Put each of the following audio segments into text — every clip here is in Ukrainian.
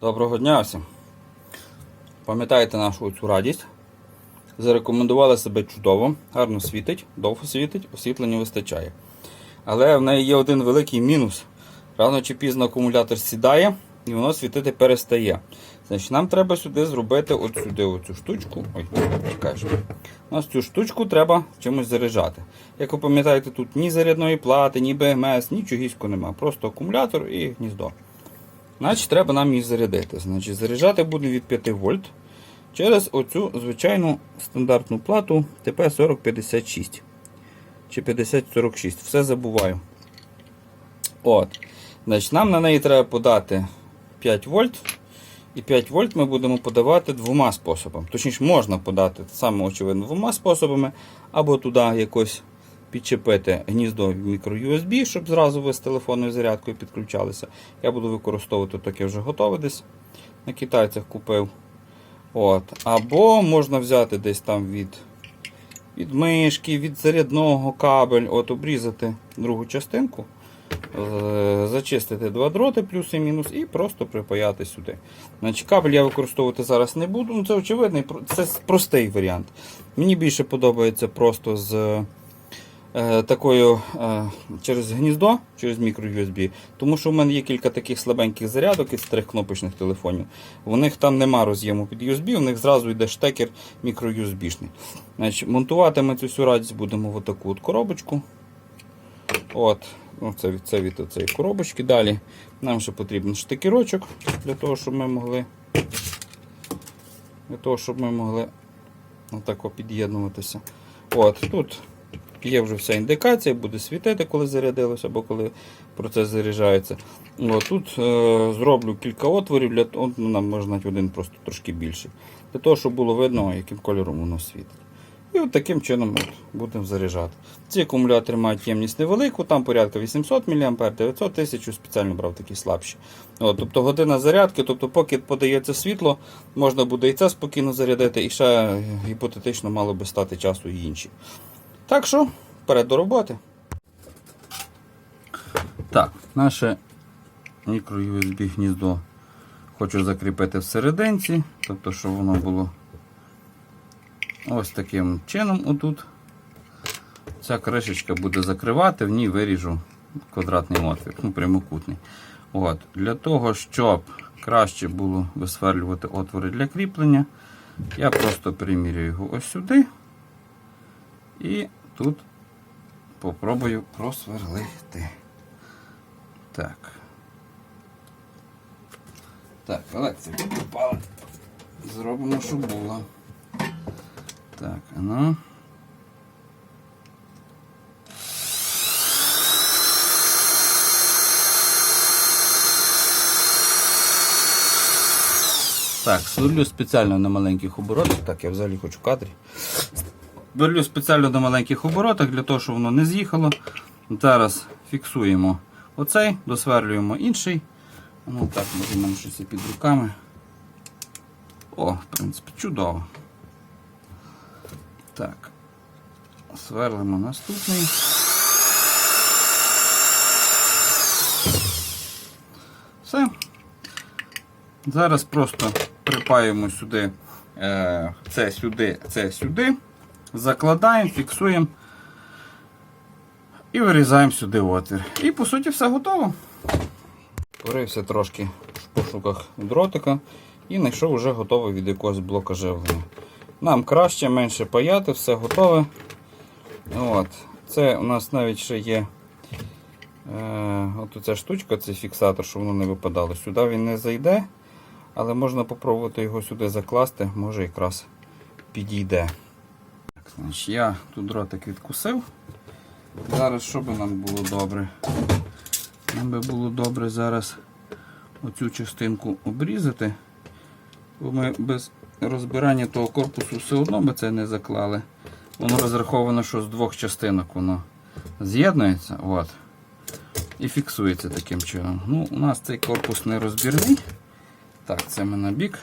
Доброго дня всім. Пам'ятаєте нашу цю радість? Зарекомендували себе чудово, гарно світить, довго світить, освітлення вистачає. Але в неї є один великий мінус. Рано чи пізно акумулятор сідає і воно світити перестає. Значить, нам треба сюди зробити от сюди оцю штучку. Ой, чекаєш. У нас цю штучку треба чимось заряджати. Як ви пам'ятаєте, тут ні зарядної плати, ні БМС, нічогісько нема. Просто акумулятор і гніздо. Значить, треба нам її зарядити. Значить, заряджати буде від 5 вольт через оцю звичайну стандартну плату ТП-4056 чи 5046. Все забуваю. От. Значить, Нам на неї треба подати 5 вольт. І 5 вольт ми будемо подавати двома способами. Точніше, можна подати саме очевидно двома способами, або туди якось підчепити гніздо мікро-USB, щоб зразу ви з телефонною зарядкою підключалися. Я буду використовувати таке вже готове десь. На китайцях купив. От. Або можна взяти десь там від від мишки, від зарядного кабель, от обрізати другу частинку, е, зачистити два дроти, плюс і мінус, і просто припаяти сюди. Значить, Кабель я використовувати зараз не буду, ну це очевидний, це простий варіант. Мені більше подобається просто з такою е, через гніздо, через мікро-USB, тому що в мене є кілька таких слабеньких зарядок із трикнопочних телефонів. У них там нема роз'єму під USB, у них зразу йде штекер мікро-USB-шний. Монтувати ми цю всю радість будемо в таку от коробочку. От, ну Це від, це від цієї коробочки. Далі нам ще потрібен штекерочок для того, щоб ми могли для того, щоб ми могли отако під'єднуватися. От, Тут є вже вся індикація, буде світити, коли зарядилося, або коли процес заряджається. От, Тут е, зроблю кілька отворів, для, от, ну, нам можна один просто трошки більший. Для того, щоб було видно, яким кольором воно світить. І от таким чином от, будемо заряджати. Ці акумулятори мають ємність невелику, там порядка 800 мА, 900 тисяч, спеціально брав такі слабші. От, тобто година зарядки, тобто поки подається світло, можна буде і це спокійно зарядити, і ще гіпотетично мало би стати часу і інші. Так що, вперед до роботи. Так, наше мікро-USB гніздо хочу закріпити всерединці, тобто, щоб воно було ось таким чином отут. Ця кришечка буде закривати, в ній виріжу квадратний отвір, ну прямокутний. От. Для того, щоб краще було висверлювати отвори для кріплення, я просто примірюю його ось сюди. І тут попробую просверлити. Так. Так, електрика попала. Зробимо, щоб було. Так, ну. Так, сверлю спеціально на маленьких оборотах. Так, я взагалі хочу кадрі. Сверлю спеціально на маленьких оборотах для того, щоб воно не з'їхало. Зараз фіксуємо оцей, досверлюємо інший. Ну так, може в мене щось під руками. О, в принципі, чудово. Так, сверлимо наступний. Все. Зараз просто припаємо сюди, е, це сюди, це сюди, закладаємо, фіксуємо і вирізаємо сюди отвір. І по суті все готово. Порився трошки в пошуках дротика і знайшов вже готовий від якогось блока живлення. Нам краще, менше паяти, все готове. От. Це у нас навіть ще є е, от ця штучка, цей фіксатор, щоб воно не випадало. Сюди він не зайде, але можна спробувати його сюди закласти, може якраз підійде. Значить, Я тут дротик відкусив. Зараз що би нам було добре? Нам би було добре зараз оцю частинку обрізати, бо ми без розбирання того корпусу все одно би це не заклали. Воно розраховано, що з двох частинок воно з'єднується от, і фіксується таким чином. Ну, У нас цей корпус не розбірний. Так, це ми на бік.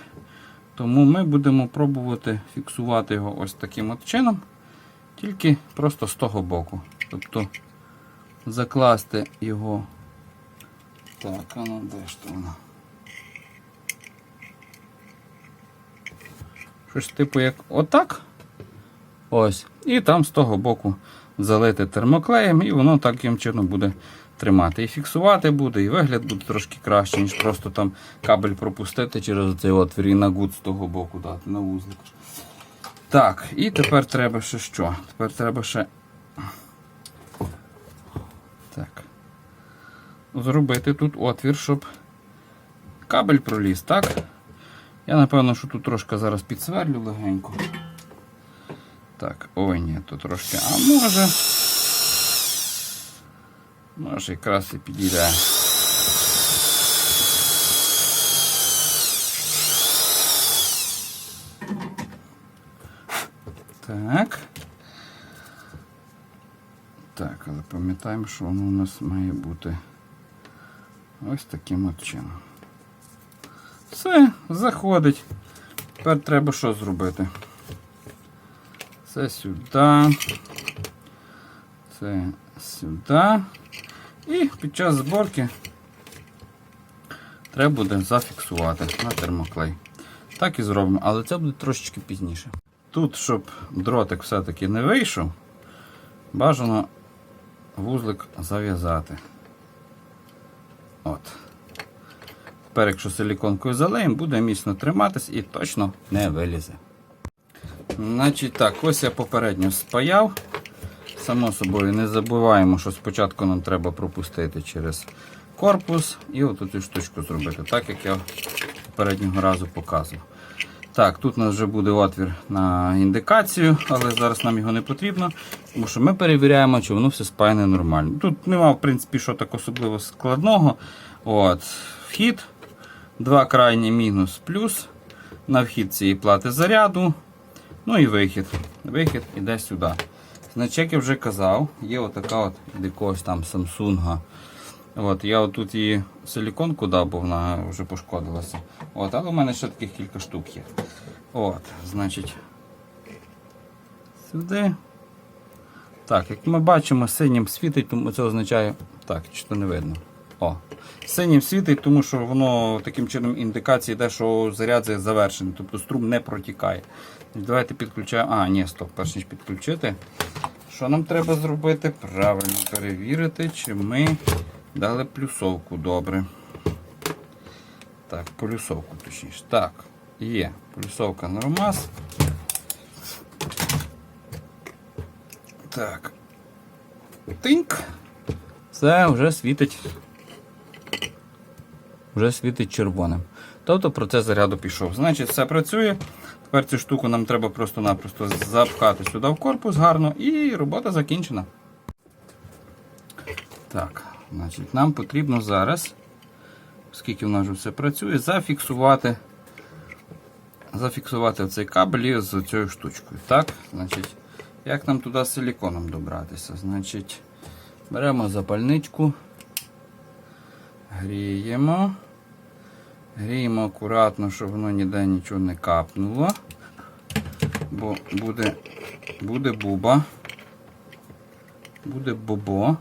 Тому ми будемо пробувати фіксувати його ось таким от чином, тільки просто з того боку. Тобто закласти його. Так, а ну де ж то вона? Щось типу як отак. Ось. І там з того боку залити термоклеєм, і воно таким чином буде тримати. І фіксувати буде, і вигляд буде трошки краще, ніж просто там кабель пропустити через цей отвір і на гуд з того боку дати на вузлик. Так, і тепер треба ще що? Тепер треба ще. Так. Зробити тут отвір, щоб кабель проліз, так? Я напевно, що тут трошки зараз підсверлю легенько. Так, ой, ні, тут трошки. А може. Може якраз і підійде. Так. Так, але пам'ятаємо, що воно у нас має бути ось таким от чином. Все, заходить. Тепер треба що зробити? Це сюди. Це сюди. І під час зборки треба буде зафіксувати на термоклей. Так і зробимо, але це буде трошечки пізніше. Тут, щоб дротик все-таки не вийшов, бажано вузлик зав'язати. От. Тепер, якщо силіконкою залеємо, буде міцно триматись і точно не вилізе. Значить так, ось я попередньо спаяв. Само собою не забуваємо, що спочатку нам треба пропустити через корпус і оту цю штучку зробити, так як я попереднього разу показував. Так, тут у нас вже буде отвір на індикацію, але зараз нам його не потрібно, тому що ми перевіряємо, чи воно все спаяне нормально. Тут нема, в принципі, що так особливо складного. От, Вхід, два крайні мінус плюс. На вхід цієї плати заряду. Ну і вихід. Вихід іде сюди. Значить, як я вже казав, є отака от якогось там Samsung. От, я отут її силіконку дав, бо вона вже пошкодилася. От, але у мене ще таких кілька штук є. От, значить, сюди. Так, як ми бачимо, синім світить, тому це означає. Так, чи то не видно. О, синім світить, тому що воно таким чином індикація йде, що заряд завершений, тобто струм не протікає. Давайте підключаємо. А, ні, стоп, перш ніж підключити. Що нам треба зробити? Правильно перевірити, чи ми дали плюсовку добре. Так, плюсовку точніше. Так, є. Плюсовка нормас. Так. Тинк. Все, вже світить. Вже світить червоним. Тобто процес заряду пішов. Значить, все працює. Тепер цю штуку нам треба просто-напросто запхати сюди в корпус гарно і робота закінчена. Так, значить, нам потрібно зараз, оскільки в нас вже все працює, зафіксувати зафіксувати цей кабель з цією штучкою. Так, значить, як нам туди з силіконом добратися? Значить, беремо запальничку, гріємо. Гріємо акуратно, щоб воно ніде нічого не капнуло, бо буде буде буба, буде бобо.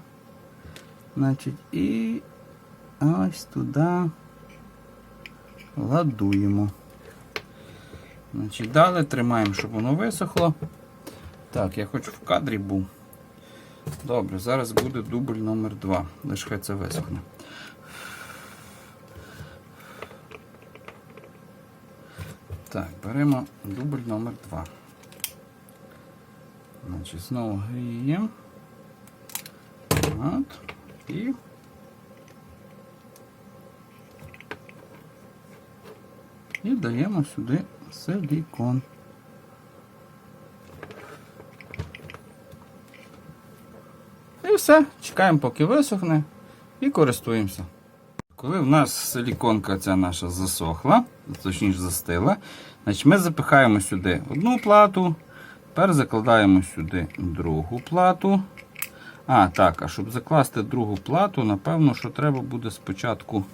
Значить, і ось туди ладуємо. Значить, Далі тримаємо, щоб воно висохло. Так, я хочу в кадрі був. Добре, зараз буде дубль номер 2 Лише хай це висохне. Так, беремо дубль номер 2 Значить, знову гріємо. От. І і даємо сюди силікон. І все, чекаємо, поки висохне, і користуємося. Коли в нас силіконка ця наша засохла, точніше застила, значить ми запихаємо сюди одну плату, тепер закладаємо сюди другу плату. А, так, а щоб закласти другу плату, напевно, що треба буде спочатку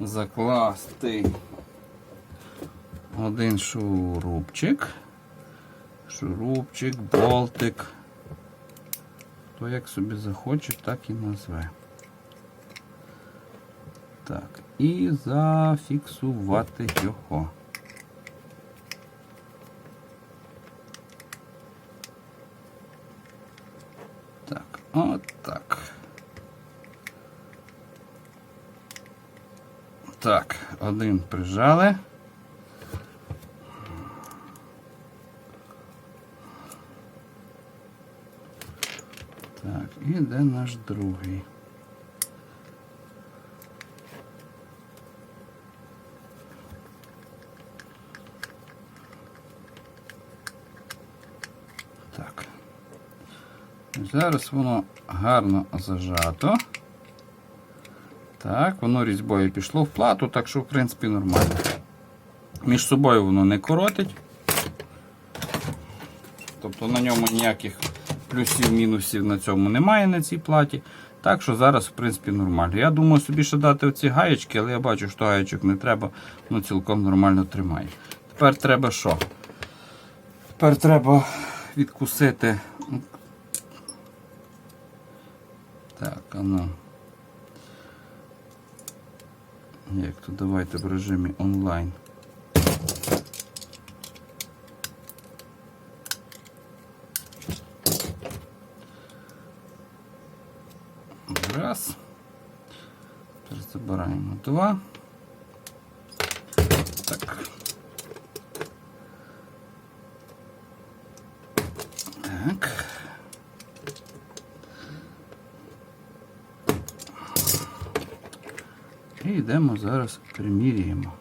закласти один шурупчик, шурупчик, болтик. Хто як собі захоче, так і назве. Так, і зафіксувати його. Так, от так. Так, один прижали. Так, і де наш другий? Зараз воно гарно зажато. Так, воно різьбою пішло в плату, так що, в принципі, нормально. Між собою воно не коротить. Тобто на ньому ніяких плюсів-мінусів на цьому немає на цій платі. Так що зараз, в принципі, нормально. Я думаю собі ще дати оці гаєчки, але я бачу, що гаєчок не треба, воно цілком нормально тримає. Тепер треба що? Тепер треба відкусити. Так, а ну. Як то давайте в режимі онлайн. Раз. Тепер забираємо два. І йдемо зараз приміряємо,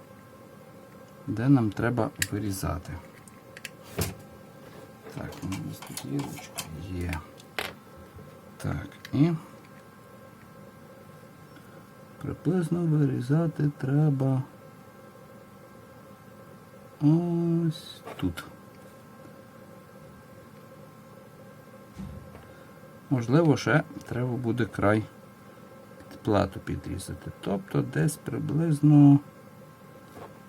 де нам треба вирізати. Так, у нас тут є? Є. Так, і приблизно вирізати треба ось тут. Можливо, ще треба буде край плату підрізати. Тобто десь приблизно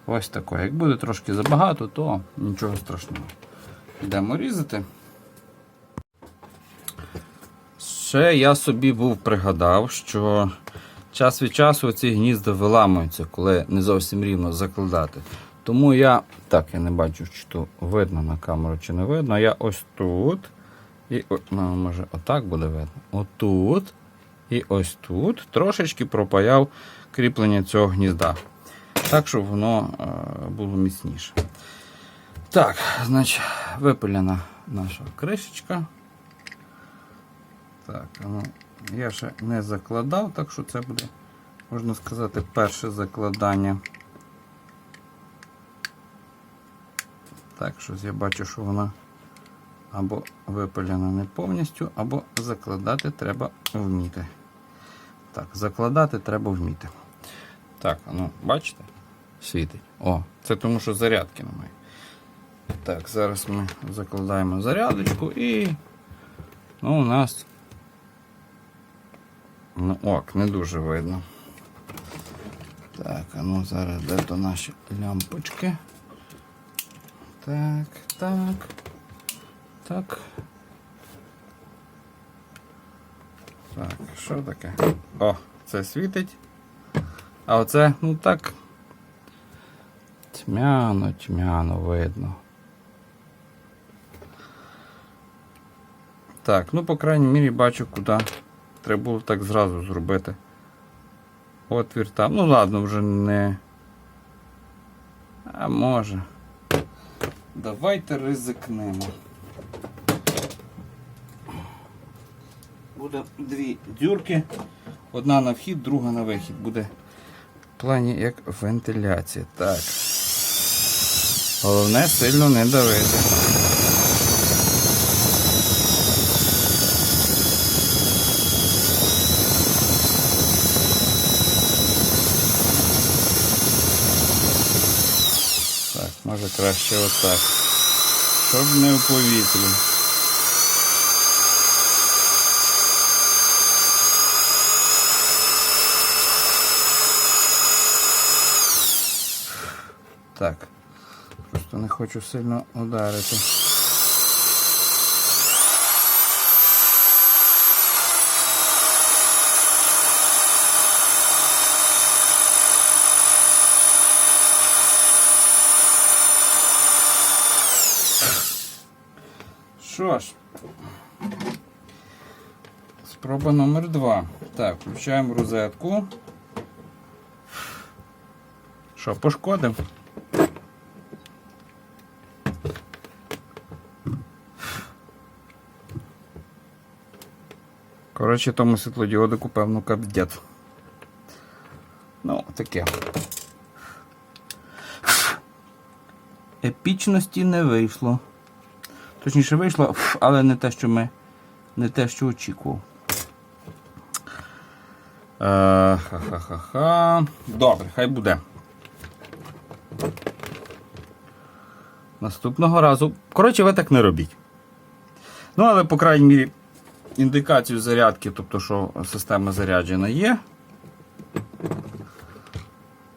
ось тако. Як буде трошки забагато, то нічого страшного. Йдемо різати. Ще я собі був пригадав, що час від часу ці гнізда виламуються, коли не зовсім рівно закладати. Тому я, так, я не бачу, чи то видно на камеру, чи не видно. Я ось тут. І ну, може отак буде видно. Отут і ось тут трошечки пропаяв кріплення цього гнізда. Так, щоб воно е, було міцніше. Так, значить, випилена наша кришечка. Так, ну, я ще не закладав, так що це буде, можна сказати, перше закладання. Так, щось я бачу, що вона або випилена не повністю, або закладати треба вміти. Так, закладати треба вміти. Так, ну, бачите? Світить. О, це тому, що зарядки немає. Так, зараз ми закладаємо зарядочку і ну, у нас ну, ок, не дуже видно. Так, а ну зараз де то наші лямпочки. Так, так. Так. Так, що таке? О, це світить. А оце, ну так. Тьмяно, тьмяно видно. Так, ну, по крайній мірі бачу, куди треба було так зразу зробити. Отвір там. Ну ладно, вже не. А може. Давайте ризикнемо. Буде дві дюрки. Одна на вхід, друга на вихід. Буде в плані як вентиляція. Так. Головне сильно не давити. Так, може краще отак. Щоб не в повітрі. Так. Просто не хочу сильно ударити. Що ж, Спроба номер два. Так, включаємо розетку. Що, пошкодив? Коротше, тому світлодіодику, певно, капдет. Ну, таке. Епічності не вийшло. Точніше вийшло, але не те, що ми. Не те, що очікував. Е, Ха-ха-ха-ха. Добре, хай буде. Наступного разу. Коротше, ви так не робіть. Ну, але, по крайній мірі, індикацію зарядки, тобто, що система заряджена є.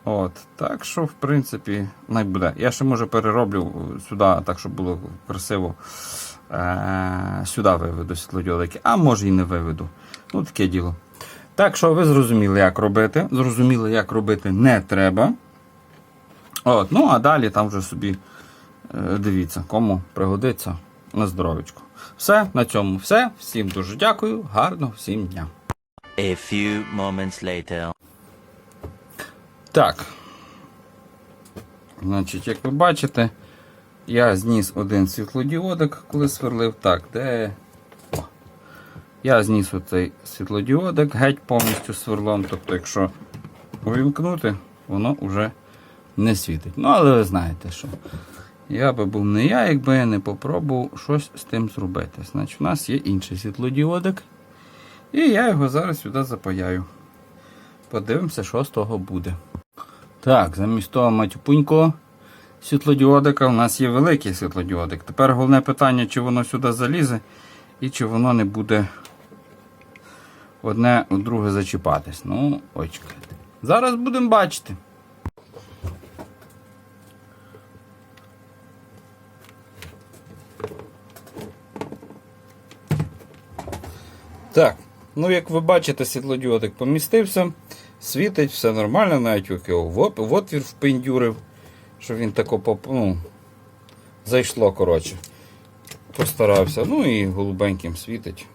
От, так що, в принципі, най буде. Я ще може перероблю сюди, так, щоб було красиво. Е- сюди виведу світлодіодики, а може і не виведу. Ну, таке діло. Так що ви зрозуміли, як робити. Зрозуміли, як робити не треба. От, ну, а далі там вже собі е, дивіться, кому пригодиться на здоров'ячку. Все, на цьому все. Всім дуже дякую. Гарного всім дня. A few moments later. Так. Значить, як ви бачите, я зніс один світлодіодик, коли сверлив. Так, де. О. Я зніс оцей світлодіодик геть повністю сверлом. Тобто, якщо увімкнути, воно вже не світить. Ну, але ви знаєте, що я би був не я, якби я не попробував щось з тим зробити. Значить, у нас є інший світлодіодик. І я його зараз сюди запаяю. Подивимося, що з того буде. Так, замість того матюпунького світлодіодика у нас є великий світлодіодик. Тепер головне питання, чи воно сюди залізе і чи воно не буде одне у друге зачіпатись. Ну, ой, чекайте. Зараз будемо бачити. Так, ну як ви бачите, світлодіодик помістився, світить, все нормально, навіть як його в отвір впендюрив, що він тако поп... ну, зайшло, коротше. Постарався. Ну і голубеньким світить.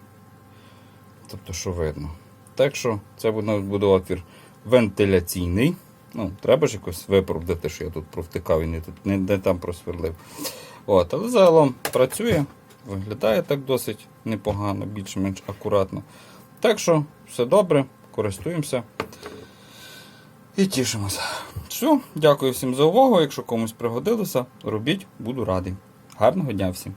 Тобто, що видно. Так що це буде, отвір вентиляційний. Ну, треба ж якось виправдати, що я тут провтикав і не, не, не там просверлив. От, але загалом працює, виглядає так досить непогано, більш-менш акуратно. Так що все добре, користуємося і тішимося. Все, дякую всім за увагу. Якщо комусь пригодилося, робіть, буду радий. Гарного дня всім!